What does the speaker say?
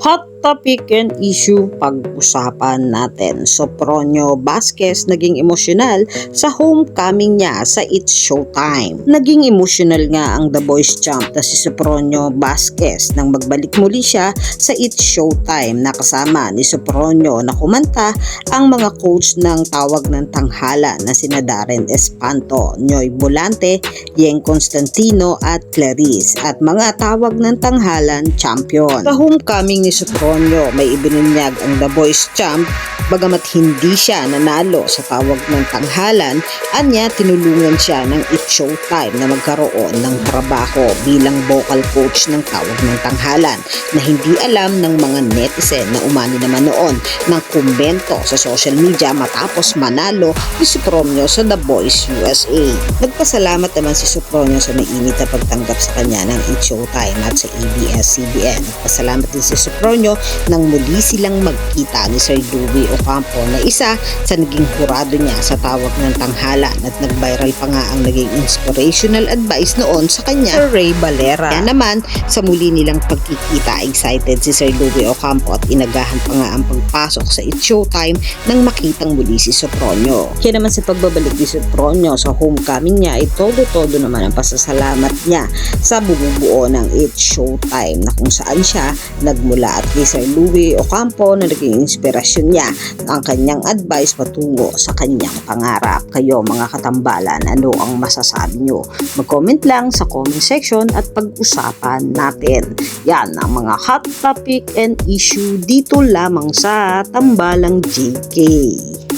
Hot topic and issue pag-usapan natin. Sopronio Vasquez naging emosyonal sa homecoming niya sa It's Showtime. Naging emosyonal nga ang The Boys Champ na si Sopronio Vasquez nang magbalik muli siya sa It's Showtime na kasama ni Sopronio na kumanta ang mga coach ng tawag ng tanghala na sina Darren Espanto, Noy Bolante, Yeng Constantino at Clarice at mga tawag ng tanghalan champion. Sa homecoming ni Sopronio, may ibinunyag ang The Boys Champ bagamat hindi siya nanalo sa tawag ng tanghalan, anya tinulungan siya ng It Showtime na magkaroon ng trabaho bilang vocal coach ng tawag ng tanghalan na hindi alam ng mga netizen na umani naman noon ng kumbento sa social media matapos manalo ni Supronio sa The Voice USA. Nagpasalamat naman si Supronio sa mainit na pagtanggap sa kanya ng It Showtime at sa ABS-CBN. Nagpasalamat din si Supronio nang muli silang magkita ni Sir Louie Ocampo na isa sa naging hurado niya sa tawag ng tanghalan at nag-viral pa nga ang naging inspirational advice noon sa kanya Sir Ray Valera. Kaya naman sa muli nilang pagkikita excited si Sir Louie Ocampo at inagahan pa nga ang pagpasok sa It's Showtime nang makitang muli si Sopronio. Kaya naman sa pagbabalik ni Sopronio sa homecoming niya ay todo-todo naman ang pasasalamat niya sa bumubuo ng It's Showtime na kung saan siya nagmula at Sir Louie Ocampo na naging inspirasyon niya ang kanyang advice patungo sa kanyang pangarap. Kayo mga katambalan, ano ang masasabi nyo? Mag-comment lang sa comment section at pag-usapan natin. Yan ang mga hot topic and issue dito lamang sa Tambalang JK.